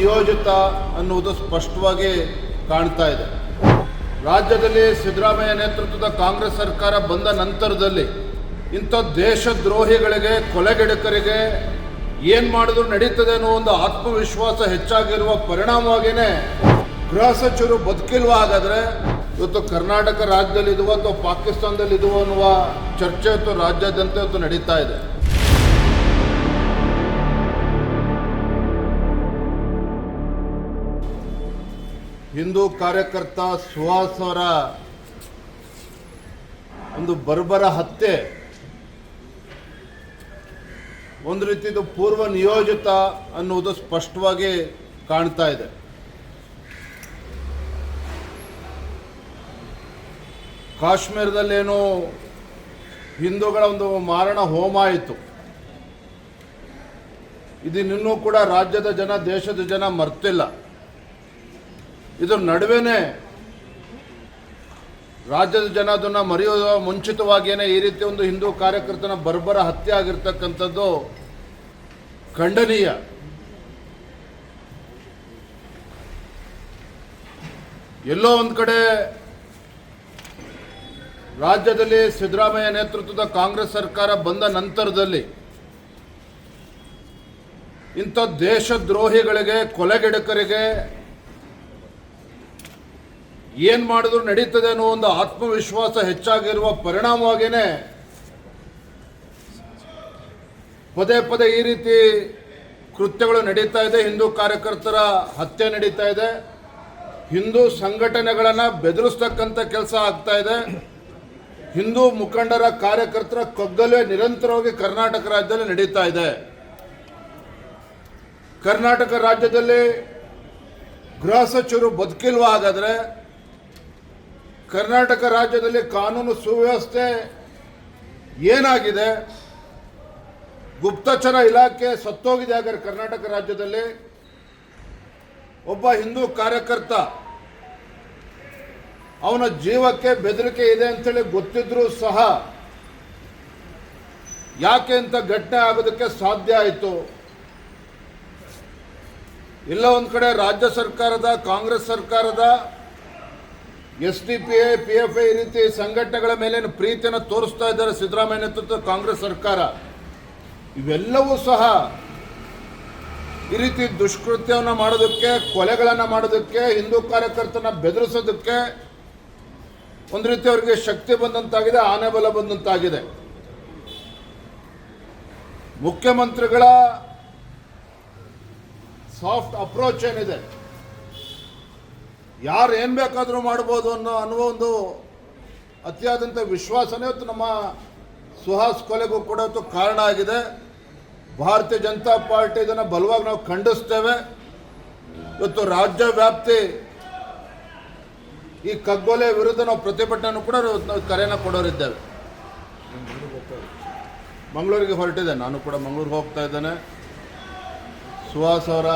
ನಿಯೋಜಿತ ಅನ್ನುವುದು ಸ್ಪಷ್ಟವಾಗಿ ಕಾಣ್ತಾ ಇದೆ. ರಾಜ್ಯದಲ್ಲಿ ಸಿದ್ದರಾಮಯ್ಯ ನೇತೃತ್ವದ ಕಾಂಗ್ರೆಸ್ ಸರ್ಕಾರ ಬಂದ ನಂತರದಲ್ಲಿ ಇಂಥ ದೇಶದ್ರೋಹಿಗಳಿಗೆ, ಕೊಲೆಗೆಡುಕರಿಗೆ ಏನು ಮಾಡಿದ್ರು ನಡೀತದೆ ಅನ್ನೋ ಒಂದು ಆತ್ಮವಿಶ್ವಾಸ ಹೆಚ್ಚಾಗಿರುವ ಪರಿಣಾಮವಾಗಿಯೇ ಗೃಹ ಸಚಿವರು ಬದುಕಿಲ್ವ ಹಾಗಾದ್ರೆ? ಇವತ್ತು ಕರ್ನಾಟಕ ರಾಜ್ಯದಲ್ಲಿ ಇದುವ ಅಥವಾ ಪಾಕಿಸ್ತಾನದಲ್ಲಿ ಇದುವ ಅನ್ನುವ ಚರ್ಚೆ ಇವತ್ತು ರಾಜ್ಯಾದ್ಯಂತ ಇವತ್ತು ನಡೀತಾ ಇದೆ. ಹಿಂದೂ ಕಾರ್ಯಕರ್ತ ಸುಹಾಸ್ ಅವರ ಒಂದು ಬರ್ಬರ ಹತ್ಯೆ, ಒಂದು ರೀತಿದು ಪೂರ್ವ ನಿಯೋಜಿತ ಅನ್ನುವುದು ಸ್ಪಷ್ಟವಾಗಿ ಕಾಣ್ತಾ ಇದೆ. ಕಾಶ್ಮೀರದಲ್ಲೇನು ಹಿಂದೂಗಳ ಒಂದು ಮಾರಣ ಹೋಮ ಆಯಿತು. ಇದನ್ನಿನ್ನೂ ಕೂಡ ರಾಜ್ಯದ ಜನ, ದೇಶದ ಜನ ಮರ್ತಿಲ್ಲ. ಇದ್ರ ನಡುವೆನೇ ರಾಜ್ಯದ ಜನ ಅದನ್ನು ಮರೆಯೋದ ಮುಂಚಿತವಾಗಿಯೇ ಈ ರೀತಿ ಒಂದು ಹಿಂದೂ ಕಾರ್ಯಕರ್ತನ ಬರ್ಬರ ಹತ್ಯೆ ಆಗಿರ್ತಕ್ಕಂಥದ್ದು ಖಂಡನೀಯ. ಎಲ್ಲೋ ಒಂದು ಕಡೆ ರಾಜ್ಯದಲ್ಲಿ ಸಿದ್ದರಾಮಯ್ಯ ನೇತೃತ್ವದ ಕಾಂಗ್ರೆಸ್ ಸರ್ಕಾರ ಬಂದ ನಂತರದಲ್ಲಿ ಇಂಥ ದೇಶದ್ರೋಹಿಗಳಿಗೆ, ಕೊಲೆಗಡಕರಿಗೆ ಏನು ಮಾಡಿದ್ರು ನಡೀತದೆ ಅನ್ನೋ ಒಂದು ಆತ್ಮವಿಶ್ವಾಸ ಹೆಚ್ಚಾಗಿರುವ ಪರಿಣಾಮವಾಗಿಯೇ ಪದೇ ಪದೇ ಈ ರೀತಿ ಕೃತ್ಯಗಳು ನಡೀತಾ ಇದೆ. ಹಿಂದೂ ಕಾರ್ಯಕರ್ತರ ಹತ್ಯೆ ನಡೀತಾ ಇದೆ. ಹಿಂದೂ ಸಂಘಟನೆಗಳನ್ನು ಬೆದರಿಸ್ತಕ್ಕಂಥ ಕೆಲಸ ಆಗ್ತಾ ಇದೆ. ಹಿಂದೂ ಮುಖಂಡರ ಕಾರ್ಯಕರ್ತರ ಕಗ್ಗಲೆ ನಿರಂತರವಾಗಿ ಕರ್ನಾಟಕ ರಾಜ್ಯದಲ್ಲಿ ನಡೀತಾ ಇದೆ. ಕರ್ನಾಟಕ ರಾಜ್ಯದಲ್ಲಿ ಗೃಹ ಸಚಿವರು ಬದುಕಿಲ್ವಾ ಹಾಗಾದ್ರೆ ಕರ್ನಾಟಕ ರಾಜ್ಯದಲ್ಲಿ ಕಾನೂನು ಸುವ್ಯವಸ್ಥೆ ಏನಾಗಿದೆ? ಗುಪ್ತಚರ ಇಲಾಖೆ ಸತ್ತೋಗಿದೆ ಹಾಗಾದ್ರೆ ಕರ್ನಾಟಕ ರಾಜ್ಯದಲ್ಲಿ. ಒಬ್ಬ ಹಿಂದೂ ಕಾರ್ಯಕರ್ತ, ಅವನ ಜೀವಕ್ಕೆ ಬೆದರಿಕೆ ಇದೆ ಅಂತೇಳಿ ಗೊತ್ತಿದ್ರೂ ಸಹ ಯಾಕೆ ಅಂತ ಘಟನೆ ಆಗೋದಕ್ಕೆ ಸಾಧ್ಯ ಆಯಿತು? ಇಲ್ಲ, ಒಂದು ಕಡೆ ರಾಜ್ಯ ಸರ್ಕಾರದ, ಕಾಂಗ್ರೆಸ್ ಸರ್ಕಾರದ S D P I, P F I ರೀತಿ ಸಂಘಟನೆಗಳ ಮೇಲಿನ ಪ್ರೀತಿಯನ್ನು ತೋರಿಸ್ತಾ ಇದ್ದಾರೆ ಸಿದ್ದರಾಮಯ್ಯ ನೇತೃತ್ವದ ಕಾಂಗ್ರೆಸ್ ಸರ್ಕಾರ. ಇವೆಲ್ಲವೂ ಸಹ ಈ ರೀತಿ ದುಷ್ಕೃತ್ಯವನ್ನು ಮಾಡೋದಕ್ಕೆ, ಕೊಲೆಗಳನ್ನು ಮಾಡೋದಕ್ಕೆ, ಹಿಂದೂ ಕಾರ್ಯಕರ್ತನ ಬೆದರಿಸೋದಕ್ಕೆ ಒಂದು ರೀತಿ ಅವರಿಗೆ ಶಕ್ತಿ ಬಂದಂತಾಗಿದೆ ಆನೆ ಬಲ ಬಂದಂತಾಗಿದೆ. ಮುಖ್ಯಮಂತ್ರಿಗಳ ಸಾಫ್ಟ್ ಅಪ್ರೋಚ್ ಏನಿದೆ? ಯಾರು ಏನು ಬೇಕಾದರೂ ಮಾಡ್ಬೋದು ಅನ್ನೋ ಅನ್ನುವ ಒಂದು ಅತಿಯಾದಂಥ ವಿಶ್ವಾಸನೇ ಇವತ್ತು ನಮ್ಮ ಸುಹಾಸ್ ಕೊಲೆಗೂ ಕೂಡ ಕಾರಣ ಆಗಿದೆ. ಭಾರತೀಯ ಜನತಾ ಪಾರ್ಟಿ ಇದನ್ನು ಬಲವಾಗಿ ನಾವು ಖಂಡಿಸ್ತೇವೆ. ಇವತ್ತು ರಾಜ್ಯ ವ್ಯಾಪ್ತಿ ಈ ಕಗ್ಗೊಲೆ ವಿರುದ್ಧ ನಾವು ಪ್ರತಿಭಟನೆ ಕೂಡ ನಾವು ಕರೆಯನ್ನು ಕೊಡೋರಿದ್ದೇವೆ. ಮಂಗಳೂರಿಗೆ ಹೊರಟಿದೆ ನಾನು ಕೂಡ ಮಂಗಳೂರಿಗೆ ಹೋಗ್ತಾ ಇದ್ದೇನೆ. ಸುಹಾಸ್ ಅವರ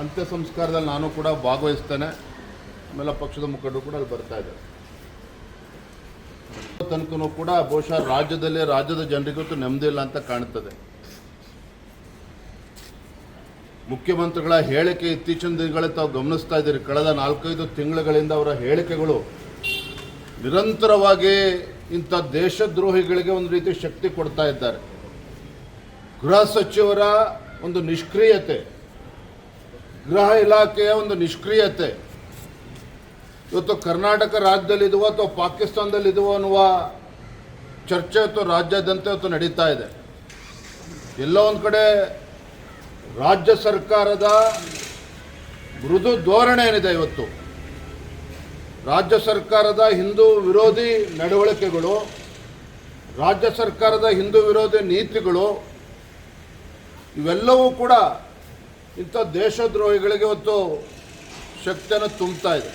ಅಂತ್ಯ ಸಂಸ್ಕಾರದಲ್ಲಿ ನಾನು ಕೂಡ ಭಾಗವಹಿಸ್ತೇನೆ. ಆಮೇಲೆ ಪಕ್ಷದ ಮುಖಂಡರು ಕೂಡ ಅಲ್ಲಿ ಬರ್ತಾ ಇದ್ದಾರೆ. ತನಕನೂ ಕೂಡ ಬಹುಶಃ ರಾಜ್ಯದಲ್ಲಿ ರಾಜ್ಯದ ಜನರಿಗಂತೂ ನೆಮ್ಮದಿ ಇಲ್ಲ ಅಂತ ಕಾಣ್ತದೆ ಮುಖ್ಯಮಂತ್ರಿಗಳ ಹೇಳಿಕೆ ಇತ್ತೀಚಿನ ದಿನಗಳೇ ತಾವು ಗಮನಿಸ್ತಾ ಇದ್ದೀರಿ. ಕಳೆದ ನಾಲ್ಕೈದು ತಿಂಗಳುಗಳಿಂದ ಅವರ ಹೇಳಿಕೆಗಳು ನಿರಂತರವಾಗಿ ಇಂಥ ದೇಶದ್ರೋಹಿಗಳಿಗೆ ಒಂದು ರೀತಿ ಶಕ್ತಿ ಕೊಡ್ತಾ ಇದ್ದಾರೆ. ಗೃಹ ಸಚಿವರ ಒಂದು ನಿಷ್ಕ್ರಿಯತೆ ಗೃಹ ಇಲಾಖೆಯ ಒಂದು ನಿಷ್ಕ್ರಿಯತೆ. ಇವತ್ತು ಕರ್ನಾಟಕ ರಾಜ್ಯದಲ್ಲಿದುವ ಅಥವಾ ಪಾಕಿಸ್ತಾನದಲ್ಲಿದುವ ಅನ್ನುವ ಚರ್ಚೆ ಅಥವಾ ರಾಜ್ಯಾದ್ಯಂತ ಇವತ್ತು ನಡೀತಾ ಇದೆ. ಎಲ್ಲೋ ಒಂದು ಕಡೆ ರಾಜ್ಯ ಸರ್ಕಾರದ ಮೃದು ಧೋರಣೆ ಏನಿದೆ ಇವತ್ತು? ರಾಜ್ಯ ಸರ್ಕಾರದ ಹಿಂದೂ ವಿರೋಧಿ ನಡವಳಿಕೆಗಳು, ರಾಜ್ಯ ಸರ್ಕಾರದ ಹಿಂದೂ ವಿರೋಧಿ ನೀತಿಗಳು, ಇವೆಲ್ಲವೂ ಕೂಡ ಇಂಥ ದೇಶದ್ರೋಹಿಗಳಿಗೆ ಇವತ್ತು ಶಕ್ತಿಯನ್ನು ತುಂಬ್ತಾ ಇದೆ.